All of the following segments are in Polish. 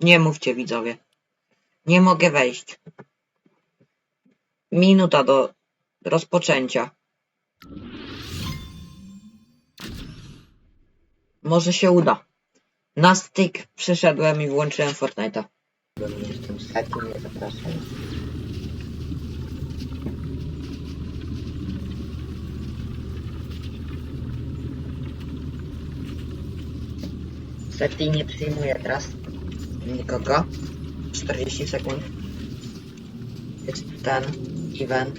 Nie mówcie widzowie. Nie mogę wejść. Minuta do rozpoczęcia. Może się uda. Na styk przyszedłem i włączyłem Fortnite'a. Z takim, nie zapraszam. Seti nie przyjmuje teraz nikogo. 40 sekund. Jest ten event.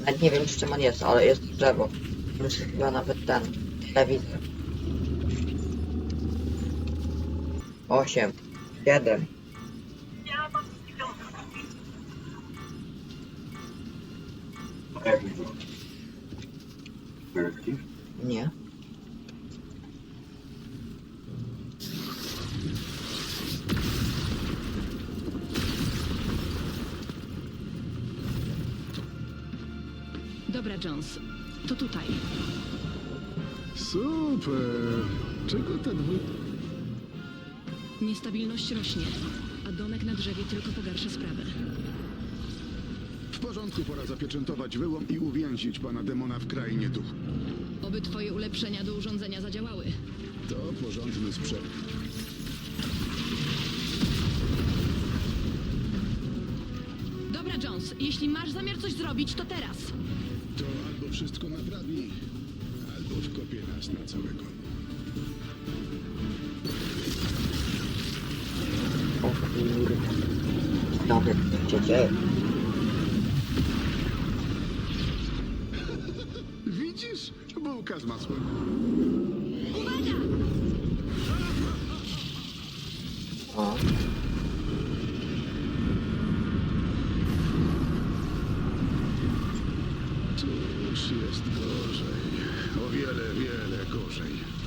Nawet nie wiem z czym on jest, ale jest drzewo. Jest chyba nawet ten telewizor. 8, 7. Nie. Dobra, Jones. To tutaj. Super! Czego ten wy... Niestabilność rośnie, a domek na drzewie tylko pogarsza sprawę. W porządku, pora zapieczętować wyłom i uwięzić pana demona w krainie duchu. Oby twoje ulepszenia do urządzenia zadziałały. To porządny sprzęt. Dobra, Jones. Jeśli masz zamiar coś zrobić, to teraz. To albo wszystko naprawi, albo wkopie nas na całego. O kurde. Nawet co dzieje. Widzisz? Bułka z masłem. O. Cóż, jest gorzej. O wiele, wiele gorzej.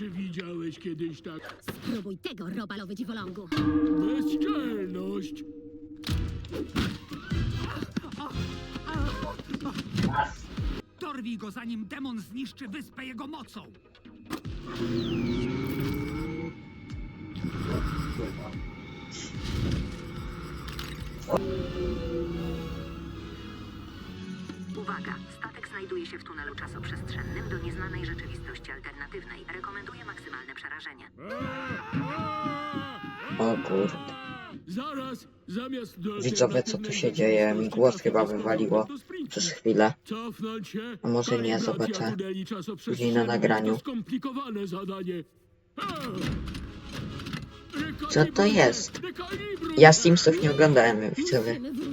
Czy widziałeś kiedyś tak Spróbuj tego, robalowy dziwolągu. bezczelność? Dorwij go, zanim demon zniszczy wyspę jego mocą. Się w tunelu czasoprzestrzennym do nieznanej rzeczywistości alternatywnej. Rekomenduję maksymalne przerażenie. O kurde. Zaraz, zamiast do Widzowie, co tu się dzieje? Mi głos chyba wywaliło przez chwilę. Cofnąć się. A może nie, Kalibracja zobaczę tuneli czasoprzestrzennych później na nagraniu. To skomplikowane zadanie. Co to jest? Ja. Simsów nie oglądałem, widzowie. Musimy wrócić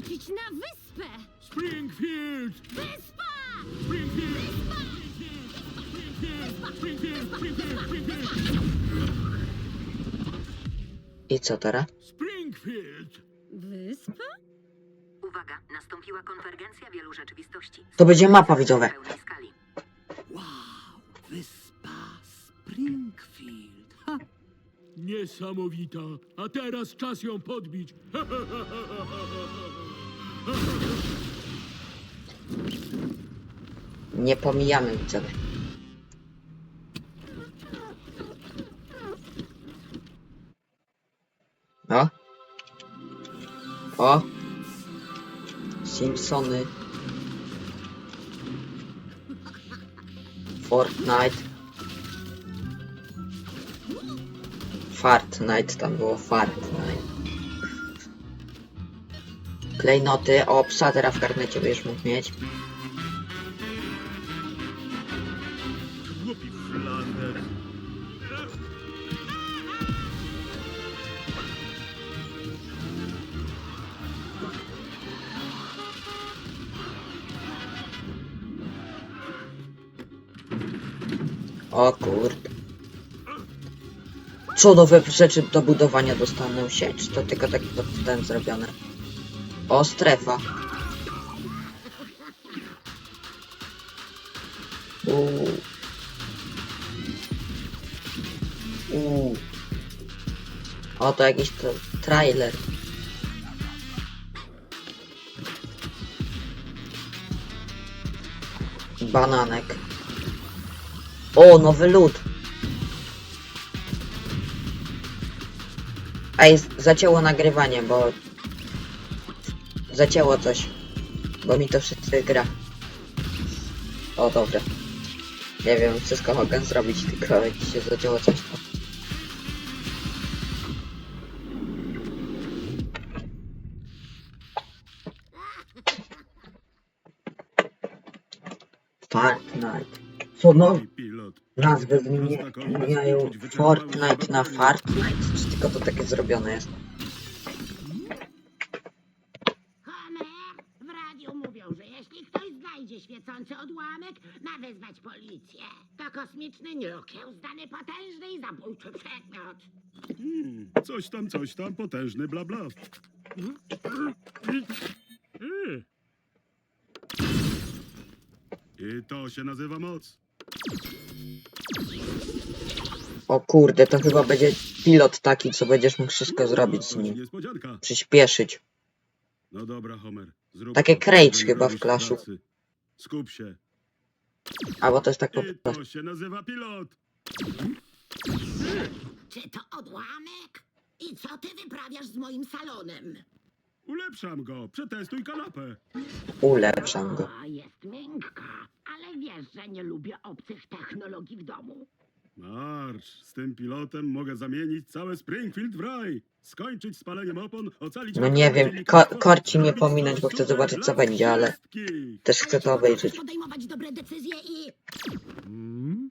I co teraz? Springfield! Wyspa? Uwaga! Nastąpiła konwergencja wielu rzeczywistości. To będzie mapa, widzowie. W pełnej skali. Wow, wyspa Springfield. Ha, Niesamowita. A teraz czas ją podbić. Nie pomijamy, widzowie. O. Simpsony. Fortnite. Fartnite, tam było Fartnite. Klejnoty, o psa teraz w karnecie będziesz mógł mieć. O kurde. Co nowe rzeczy do budowania dostaną się? Czy to tylko taki pod ten zrobione? O, strefa. Uuu. Uuu. O, to jakiś to trailer. Bananek. O, nowy lód. Ej, zacięło nagrywanie, bo... Zacięło coś. Bo mi to wszyscy gra. O, dobra. Nie wiem, wszystko mogę zrobić, tylko jak się zacięło coś. Fortnite. Co no? Nazwy zmienia- zmieniają Fortnite na Fortnite? Czy tylko to takie zrobione jest? Homer, w radiu mówią, że jeśli ktoś znajdzie świecący odłamek, ma wezwać policję. To kosmiczny niuk, uznany potężny i zabójczy przedmiot. Hmm, coś tam, coś tam, potężny bla bla. I to się nazywa moc. O kurde, to chyba będzie pilot taki, co będziesz mógł wszystko zrobić z nim. Niespodzianka. Przyspieszyć. No dobra, Homer. Zrób Takie to. Nie chyba w Clashu. pracy. Skup się. Albo to jest tak po I prostu. to się nazywa pilot. Czy to odłamek? I co ty wyprawiasz z moim salonem? Ulepszam go. Przetestuj kanapę. Ulepszam go. O, jest miękka, ale wiesz, że nie lubię obcych technologii w domu. Marsz. Z tym pilotem mogę zamienić całe Springfield w raj. Skończyć z paleniem opon, ocalić... No nie wiem, ko korci mnie pominąć, bo chcę zobaczyć co będzie, ale też chcę to obejrzeć. podejmować dobre decyzje i... Hmm?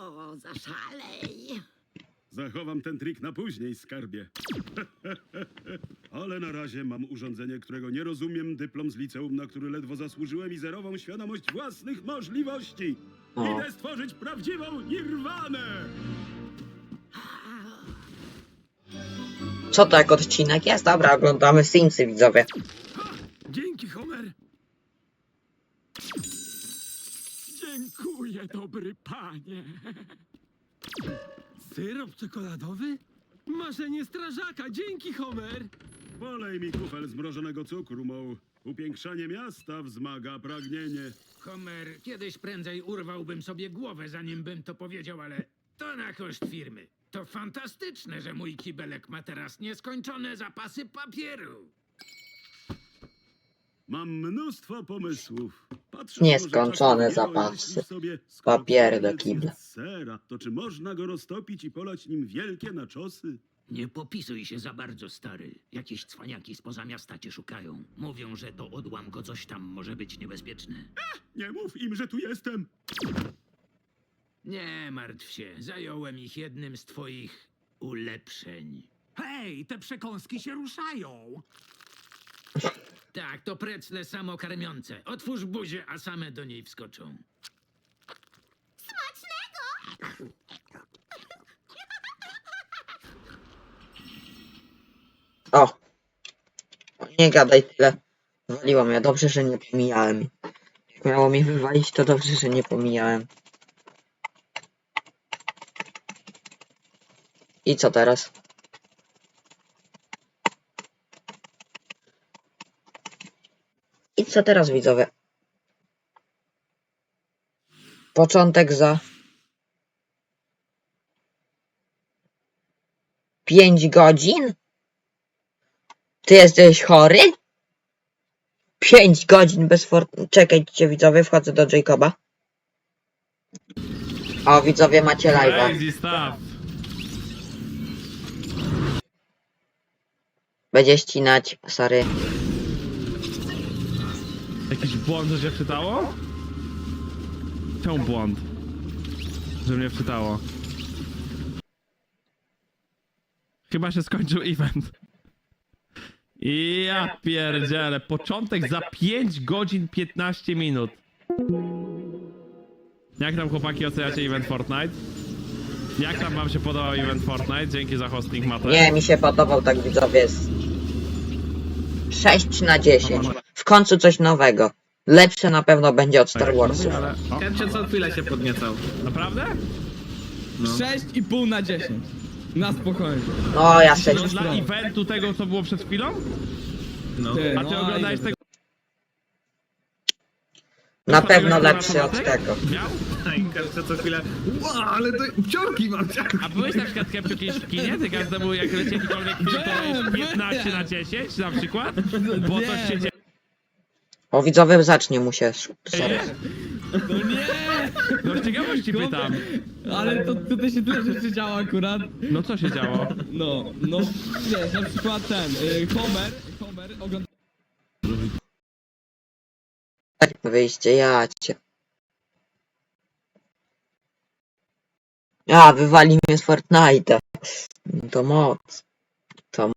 O, zaszalej. Zachowam ten trik na później, skarbie. Ale na razie mam urządzenie, którego nie rozumiem, dyplom z liceum, na który ledwo zasłużyłem i zerową świadomość własnych możliwości. O. Idę stworzyć prawdziwą nirwanę! Co to jak odcinek jest? Dobra, oglądamy Simsy widzowie. Dzięki, Homer! Dziękuję, dobry panie. Syrop czekoladowy? Marzenie strażaka, dzięki Homer. Polej mi kufel zmrożonego cukru, Moł. Upiększanie miasta wzmaga pragnienie. Homer, kiedyś prędzej urwałbym sobie głowę, zanim bym to powiedział, ale to na koszt firmy. To fantastyczne, że mój kibelek ma teraz nieskończone zapasy papieru. Mam mnóstwo pomysłów. Patrzę, Nieskończone może zapasy. sobie, Papiery do kibla. Sera, to czy można go roztopić i polać nim wielkie naczosy? Nie popisuj się za bardzo, stary. Jakieś cwaniaki spoza miasta cię szukają. Mówią, że to odłam go coś tam może być niebezpieczne. Nie mów im, że tu jestem. Nie martw się, zająłem ich jednym z twoich ulepszeń. Hej, te przekąski się ruszają. Tak, to precle samokarmiące. Otwórz buzię, a same do niej wskoczą. O! Nie gadaj tyle. Waliło mnie. Dobrze, że nie pomijałem. Jak miało mnie wywalić, to dobrze, że nie pomijałem. I co teraz? Co teraz, widzowie? Początek za... 5 godzin? Ty jesteś chory? 5 godzin bez for... Czekajcie widzowie, wchodzę do Jacoba. O, widzowie macie live'a. Crazy stuff. Będzie ścinać, sorry. Błąd, że się wczytało? Czemu błąd? Że mnie wczytało. Chyba się skończył event. Ja pierdzielę. Początek za 5 godzin 15 minut. Jak tam chłopaki oceniacie event Fortnite? Jak tam wam się podobał event Fortnite? Dzięki za hosting Mate. Nie, mi się podobał tak widzowie. Jest 6 na 10. W końcu coś nowego. Lepsze na pewno będzie od Star Warsów. Ale... Kęcie co chwilę się podniecał. Naprawdę? 6,5 na 10. Na spokojnie. No ja No se... dla eventu tego, co było przed chwilą? No. A ty oglądałeś tego? Na pewno lepszy od tego. Miał? Kęcie co chwilę. Wow, ale to ciągi mam ciągi. A byłeś na przykład Kepciu kiedyś w kinie? Ty każdemu jak leci jakikolwiek film, to jest 15 na 10 na przykład? Bo coś się dzieje. O widzowie zacznie mu się... Sorry. No nie! No z ciekawości pytam. Ale to tutaj się tyle rzeczy działo akurat. No co się działo? No, no wiesz, na przykład ten, y, Homer, Homer ogląda... Wyjście, ja cię. A, wywali mnie z Fortnite'a. To moc.